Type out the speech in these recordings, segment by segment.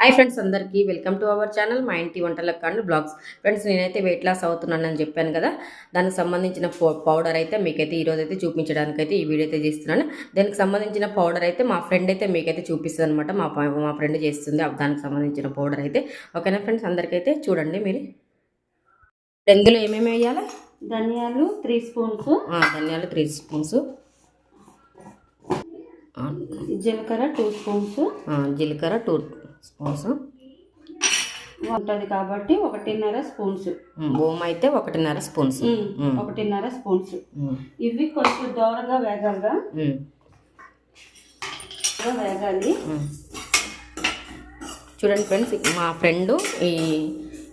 Hi friends అందరికీ welcome to our channel మా ఇంటి వంటల కాండ్ బ్లాగ్స్. ఫ్రెండ్స్ నేనైతే వెయిట్ లాస్ అవుతున్నానని చెప్పాను కదా దానికి సంబంధించిన పౌడర్ అయితే మీకైతే ఈరోజు అయితే చూపించడానికి అయితే ఈ వీడియో అయితే చేస్తున్నాను. దానికి సంబంధించిన పౌడర్ అయితే మా ఫ్రెండ్ అయితే మీకైతే చూపిస్తుంది అనమాట మా మా ఫ్రెండ్ చేస్తుంది దానికి సంబంధించిన పౌడర్ అయితే. ఓకేనా ఫ్రెండ్స్? అందరికైతే చూడండి మీరు. ఇందులో ఏమేమి వేయాలి? ధనియాలు త్రీ స్పూన్స్. ధనియాలు త్రీ స్పూన్స్. జీలకర్ర టూ స్పూన్స్. జీలకర్ర టూ స్పూన్స్. ఉంటుంది కాబట్టి ఒకటిన్నర స్పూన్స్. ఓమ్ అయితే ఒకటిన్నర స్పూన్స్. ఒకటిన్నర స్పూన్స్. ఇవి కొంచెం దోరగా. దోరగా వేగాలి. చూడండి ఫ్రెండ్స్ మా ఫ్రెండ్ ఈ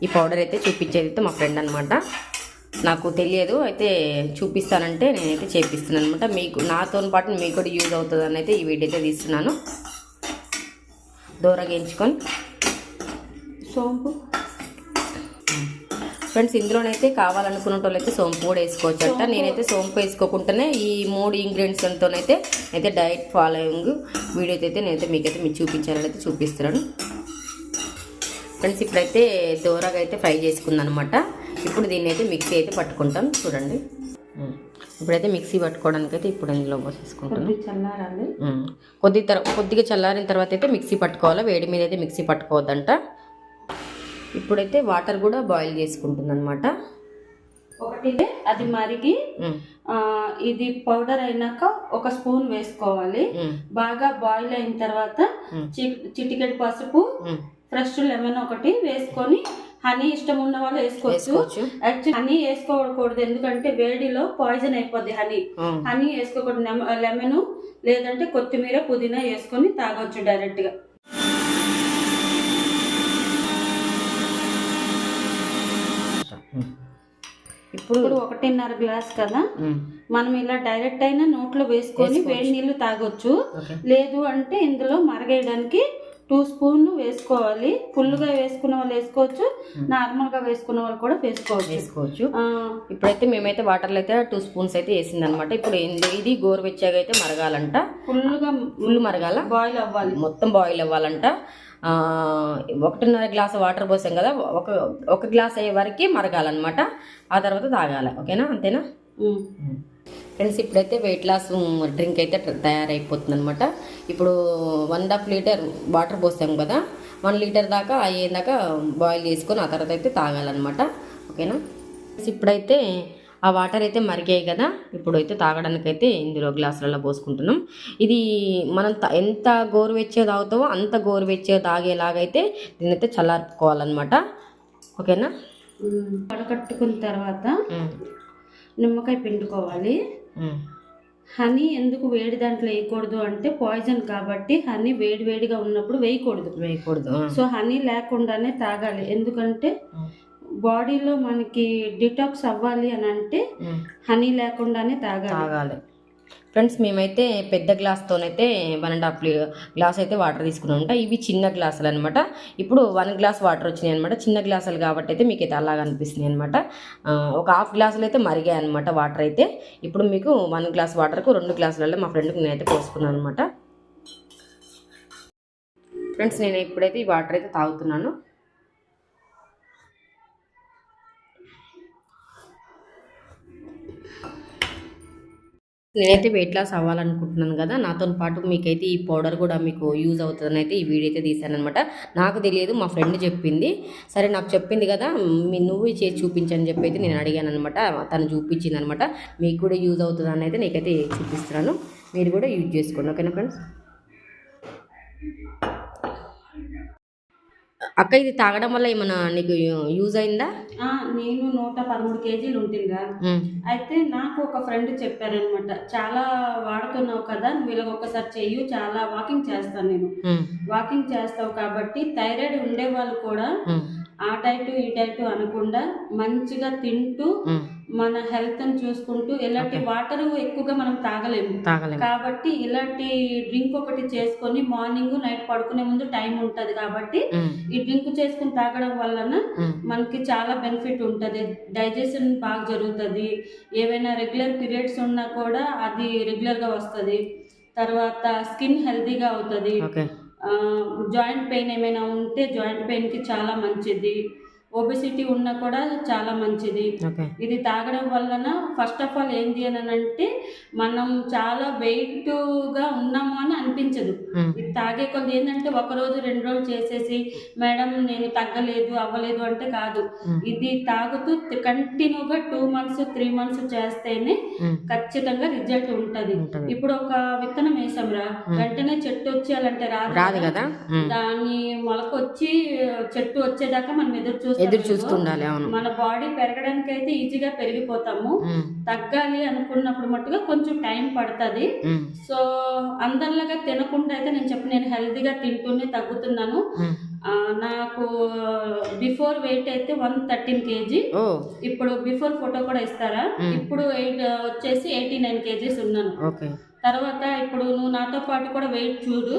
ఈ పౌడర్ అయితే చూపించేది అయితే మా ఫ్రెండ్ అనమాట నాకు తెలియదు అయితే చూపిస్తానంటే నేనైతే చేపిస్తున్నాను అనమాట మీకు నాతో పాటు మీకు కూడా యూజ్ అవుతుందని అయితే ఈ వీడియో అయితే తీస్తున్నాను. దూరగా ఎంచుకొని సోంపు. ఫ్రెండ్స్ ఇందులోనైతే కావాలనుకున్న వాళ్ళైతే సోంపు కూడా వేసుకోవచ్చట. నేనైతే సోంపు వేసుకోకుండానే ఈ మూడు ఇంగ్రీడియంట్స్తోనైతే అయితే డైట్ ఫాలోయింగ్ వీడియో అయితే నేనైతే మీకైతే మీకు చూపించాలని అయితే చూపిస్తున్నాను. ఫ్రెండ్స్ ఇప్పుడైతే దూరగా అయితే ఫ్రై చేసుకుందాం అనమాట ఇప్పుడు దీన్ని అయితే మిక్సీ అయితే పట్టుకుంటాం. చూడండి. ఇప్పుడైతే మిక్సీ పట్టుకోవడానికి అయితే ఇప్పుడు ఇందులో పోసేసుకుంటాను కొద్ది చల్లారాలి. ఉమ్. కొద్ది తర కొద్దిగా చల్లారిన తర్వాత అయితే మిక్సీ పట్టుకోవాలా? వేడి మీద అయితే మిక్సీ పట్టుకోవద్దంట. ఇప్పుడైతే వాటర్ కూడా బాయిల్ చేసుకుంటుంది అనమాట ఒకటి అది మరిగి ఇది పౌడర్ అయినాక ఒక స్పూన్ వేసుకోవాలి. బాగా బాయిల్ అయిన తర్వాత చిటికెడు పసుపు ఫ్రెష్ లెమన్ ఒకటి వేసుకొని హనీ ఇష్టం ఉన్న వాళ్ళు వేసుకోవచ్చు. యాక్చువల్లీ హనీ వేసుకోకూడదు. ఎందుకంటే వేడిలో పాయిజన్ అయిపోద్ది హనీ. హనీ వేసుకోకూడదు. లెమన్ లేదంటే కొత్తిమీర పుదీనా వేసుకొని తాగొచ్చు డైరెక్ట్గా. ఉమ్. ఇప్పుడు ఒకటిన్నర గ్లాస్ కదా. మనం ఇలా డైరెక్ట్ అయినా నోట్లో వేసుకొని వేడి నీళ్ళు తాగొచ్చు. లేదు అంటే ఇందులో మరగేయడానికి టూ స్పూన్లు వేసుకోవాలి. ఫుల్గా వేసుకున్న వాళ్ళు వేసుకోవచ్చు. నార్మల్గా వేసుకున్న వాళ్ళు కూడా వేసుకోవచ్చు. వేసుకోవచ్చు. ఇప్పుడైతే మేమైతే వాటర్లో అయితే టూ స్పూన్స్ అయితే వేసింది అనమాట ఇప్పుడు ఇందు- గోరువెచ్చగా అయితే మరగాలంట. ఫుల్గా ఫుల్ మరగాల. బాయిల్ అవ్వాలి. మొత్తం బాయిల్ అవ్వాలంట. ఒకటిన్నర గ్లాస్ వాటర్ పోసాం కదా. ఒక ఒక గ్లాస్ అయ్యే వరకు మరగాలన్నమాట. ఆ తర్వాత తాగాలి. ఓకేనా? అంతేనా. ఫ్రెండ్స్ ఇప్పుడైతే వెయిట్ లాస్ డ్రింక్ అయితే తయారైపోతుంది అనమాట ఇప్పుడు one and half litre water పోసాం కదా వన్ లీటర్ దాకా అయ్యేదాకా బాయిల్ చేసుకొని ఆ తర్వాత అయితే తాగాలన్నమాట. ఓకేనా? ఫ్రెండ్స్, ఇప్పుడైతే ఆ వాటర్ అయితే మరిగాయి కదా ఇప్పుడు అయితే తాగడానికి అయితే ఇందులో గ్లాసులలో పోసుకుంటున్నాం. ఇది మనం ఎంత గోరువెచ్చగా తాగుతామో అంత గోరువెచ్చగా తాగేలాగైతే దీన్ని అయితే చల్లార్పుకోవాలన్నమాట. ఓకేనా. వడకట్టుకున్న తర్వాత నిమ్మకాయ పిండుకోవాలి. హనీ ఎందుకు వేడి దాంట్లో వేయకూడదు అంటే పాయిజన్ కాబట్టి హనీ వేడి వేడిగా ఉన్నప్పుడు వేయకూడదు. వేయకూడదు. సో హనీ లేకుండానే తాగాలి. ఎందుకంటే బాడీలో మనకి డిటాక్స్ అవ్వాలి అని అంటే. హనీ లేకుండానే తాగాలి. తాగాలి. ఫ్రెండ్స్ మేమైతే పెద్ద గ్లాస్తోనైతే వన్ అండ్ హాఫ్ గ్లాస్ అయితే వాటర్ తీసుకుని ఉంటా ఇవి చిన్న గ్లాసులు అనమాట ఇప్పుడు వన్ గ్లాస్ వాటర్ వచ్చినాయి అనమాట చిన్న గ్లాసులు కాబట్టి అయితే మీకు అయితే అలాగ అనిపిస్తున్నాయి అనమాట ఒక హాఫ్ గ్లాసులు అయితే మరిగాయి అనమాట వాటర్ అయితే. ఇప్పుడు మీకు వన్ గ్లాస్ వాటర్కు రెండు గ్లాసులలో మా ఫ్రెండ్కి నేనైతే పోసుకున్నాను అనమాట ఫ్రెండ్స్ నేను ఇప్పుడైతే ఈ వాటర్ అయితే తాగుతున్నాను. నేనైతే వెయిట్ లాస్ అవ్వాలనుకుంటున్నాను కదా నాతో పాటు మీకైతే ఈ పౌడర్ కూడా మీకు యూజ్ అవుతుందని అయితే ఈ వీడియో అయితే తీశానమాట నాకు తెలియదు మా ఫ్రెండ్ చెప్పింది. సరే నాకు చెప్పింది కదా మీ నువ్వు చేసి చూపించని చెప్పి అయితే నేను అడిగాను అనమాట తను చూపించింది అనమాట మీకు కూడా యూజ్ అవుతుందని అయితే నీకైతే చూపిస్తున్నాను. మీరు కూడా యూజ్ చేసుకోండి. ఓకేనా ఫ్రెండ్స్? అక్క ఇది తాగడం వల్ల ఏమైనా నీకు యూజ్ అయిందా? నేను నూట పదమూడు కేజీలు ఉంటుందా? అయితే నాకు ఒక ఫ్రెండ్ చెప్పారనమాట చాలా వాడుతున్నావు కదా నువ్వు ఇలా ఒకసారి చెయ్యు చాలా వాకింగ్ చేస్తాను నేను. వాకింగ్ చేస్తావు కాబట్టి థైరాయిడ్ ఉండే వాళ్ళు కూడా ఆ డైట్ ఈ డైట్ అనకుండా మంచిగా తింటూ మన హెల్త్ని చూసుకుంటూ ఇలాంటి వాటర్ ఎక్కువగా మనం తాగలేము. కాబట్టి ఇలాంటి డ్రింక్ ఒకటి చేసుకొని మార్నింగ్ నైట్ పడుకునే ముందు టైం ఉంటది కాబట్టి ఈ డ్రింక్ చేసుకుని తాగడం వలన మనకి చాలా బెనిఫిట్ ఉంటుంది. డైజెషన్ బాగా జరుగుతుంది. ఏవైనా రెగ్యులర్ పీరియడ్స్ ఉన్నా కూడా అది రెగ్యులర్గా వస్తుంది. తర్వాత స్కిన్ హెల్తీగా అవుతుంది. జాయింట్ పెయిన్ ఏమైనా ఉంటే జాయింట్ పెయిన్కి చాలా మంచిది. ఒబిసిటీ ఉన్నా కూడా చాలా మంచిది. ఇది తాగడం వలన ఫస్ట్ ఆఫ్ ఆల్ ఏంది అని అంటే మనం చాలా వెయిట్గా ఉన్నాము అని అనిపించదు. ఇది తాగే కొద్ది ఏంటంటే ఒక రోజు రెండు రోజులు చేసేసి మేడం నేను తగ్గలేదు అవ్వలేదు అంటే కాదు. ఇది తాగుతూ కంటిన్యూగా టూ మంత్స్ త్రీ మంత్స్ చేస్తేనే ఖచ్చితంగా రిజల్ట్ ఉంటది. ఇప్పుడు ఒక విత్తనం వేసాంరా వెంటనే చెట్టు వచ్చేయాలంటే రాదు రాదు కదా. దాన్ని మొలకొచ్చి చెట్టు వచ్చేదాకా మనం ఎదురు చూస్తాం ఎదురు చూస్తుండాలి అవును. మన బాడీ పెరగడానికి అయితే ఈజీగా పెరిగిపోతాము. తగ్గాలి అనుకున్నప్పుడు మట్టుగా కొంచెం టైం పడుతుంది. సో అందరిలాగా తినకుండా అయితే నేను చెప్పి నేను హెల్తీగా తింటూనే తగ్గుతున్నాను. నాకు బిఫోర్ వెయిట్ అయితే వన్ థర్టీన్ కేజీ. ఇప్పుడు బిఫోర్ ఫోటో కూడా ఇస్తారా. ఇప్పుడు ఎయిట్ వచ్చేసి ఎయిటీ నైన్ కేజీస్ ఉన్నాను. తర్వాత ఇప్పుడు నువ్వు నాతో పాటు కూడా వెయిట్ చూడు.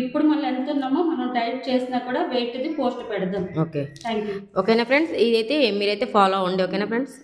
ఇప్పుడు మళ్ళీ ఎంత ఉన్నామో మనం డైట్ చేసినా కూడా వెయిట్ది పోస్ట్ పెడదాం. ఓకే. థ్యాంక్ యూ ఓకేనా ఫ్రెండ్స్? ఇదైతే మీరైతే ఫాలో అవ్వండి. ఓకేనా ఫ్రెండ్స్?